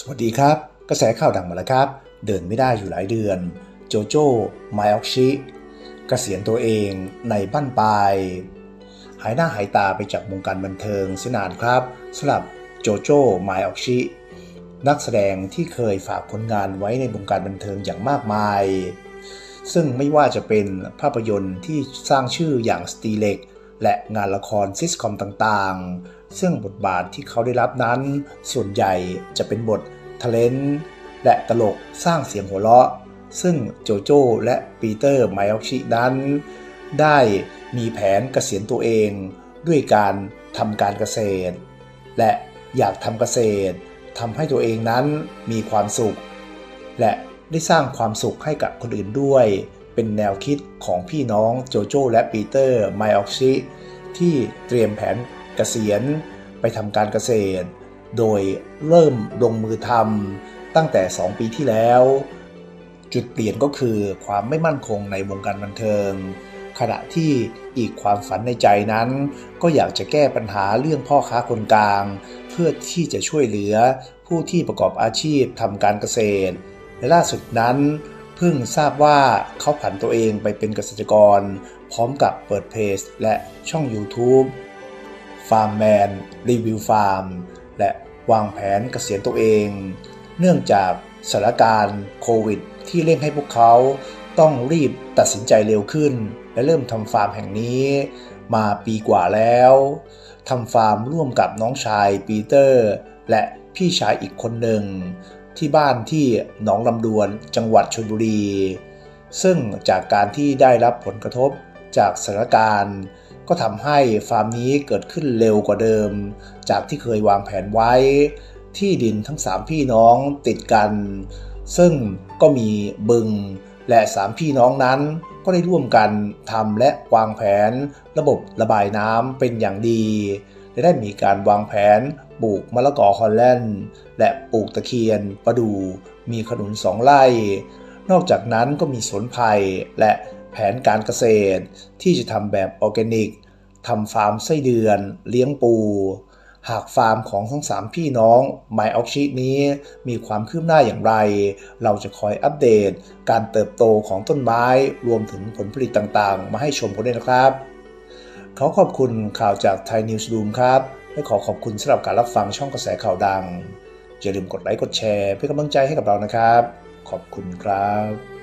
สวัสดีครับ กระแสข่าวดังมาแล้วครับ เดินไม่ได้อยู่หลายเดือน โจโจ้ไมออกชิเกษียณตัวเองในบ้านปลาย หายหน้าหายตาไปจากวงการบันเทิงเสยนานครับสำหรับโจโจ้ไมออกชินักแสดงที่เคยฝากผลงานไว้ในวงการบันเทิงอย่างมากมาย ซึ่งไม่ว่าจะเป็นภาพยนตร์ที่สร้างชื่ออย่างสตีเล็ก และงานละครซิสคอมต่างๆ ซึ่งบทบาทที่เขาได้รับนั้น ส่วนใหญ่จะเป็นบททะเลนและตลกสร้างเสียงหัวเราะ ซึ่งโจโจ้และปีเตอร์ไมออกชินั้น ได้มีแผนเกษียณตัวเองด้วยการทำการเกษตร และอยากทำเกษตรทำให้ตัวเองนั้นมีความสุข และได้สร้างความสุขให้กับคนอื่นด้วย เป็นแนวคิดของพี่น้องโจโจ้และปีเตอร์ไมออกชิที่เตรียมแผนเกษียณไปทำการเกษตร โดยเริ่มลงมือทำตั้งแต่ 2 ปีที่แล้ว จุดเปลี่ยนก็คือความไม่มั่นคงในวงการบันเทิง ขณะที่อีกความฝันในใจนั้น ก็อยากจะแก้ปัญหาเรื่องพ่อค้าคนกลาง เพื่อที่จะช่วยเหลือผู้ที่ประกอบอาชีพทำการเกษตรและล่าสุดนั้น เพิ่งทราบว่าเขาผันตัวเองไปเป็นเกษตรกร พร้อมกับเปิดเพจและช่อง YouTube Farm Man Review Farm และวางแผนเกษียณตัวเอง เนื่องจากสถานการณ์โควิด ที่เร่งให้พวกเขาต้องรีบตัดสินใจเร็วขึ้น และเริ่มทำฟาร์มแห่งนี้ มาปีกว่าแล้วทำฟาร์มร่วมกับน้องชายปีเตอร์ และพี่ชายอีกคนหนึ่ง ที่บ้านที่หนองลำดวนจังหวัดชลบุรี ซึ่งจากการที่ได้รับผลกระทบจากสถานการณ์ ก็ทำให้ฟาร์มนี้เกิดขึ้นเร็วกว่าเดิม จากที่เคยวางแผนไว้ ที่ดินทั้ง 3 พี่น้องติดกัน ซึ่งก็มีบึงและ 3 พี่น้องนั้นก็ได้ร่วมกันทำและวางแผนระบบระบายน้ำเป็นอย่างดี และได้มีการวางแผนปลูกมะละกอฮอลแลนด์ และปลูกตะเคียน ประดู มีขนุนสองไร่ นอกจากนั้นก็มีสวนไผ่และแผนการเกษตร ที่จะทำแบบออร์แกนิกทำฟาร์มไส้เดือน เลี้ยงปู หากฟาร์มของทั้งสามพี่น้องไมออกชินี้มีความคืบหน้าอย่างไร เราจะคอยอัปเดต การเติบโตของต้นไม้รวมถึงผลผลิตต่างๆ มาให้ชมกันด้วยนะครับ ขอขอบคุณข่าวจากไทยนิวส์รูมครับ และขอขอบคุณสำหรับการรับฟังช่องกระแสข่าวดัง อย่าลืมกดไลค์กดแชร์ เพื่อกำลังใจให้กับเรานะครับ ขอบคุณครับ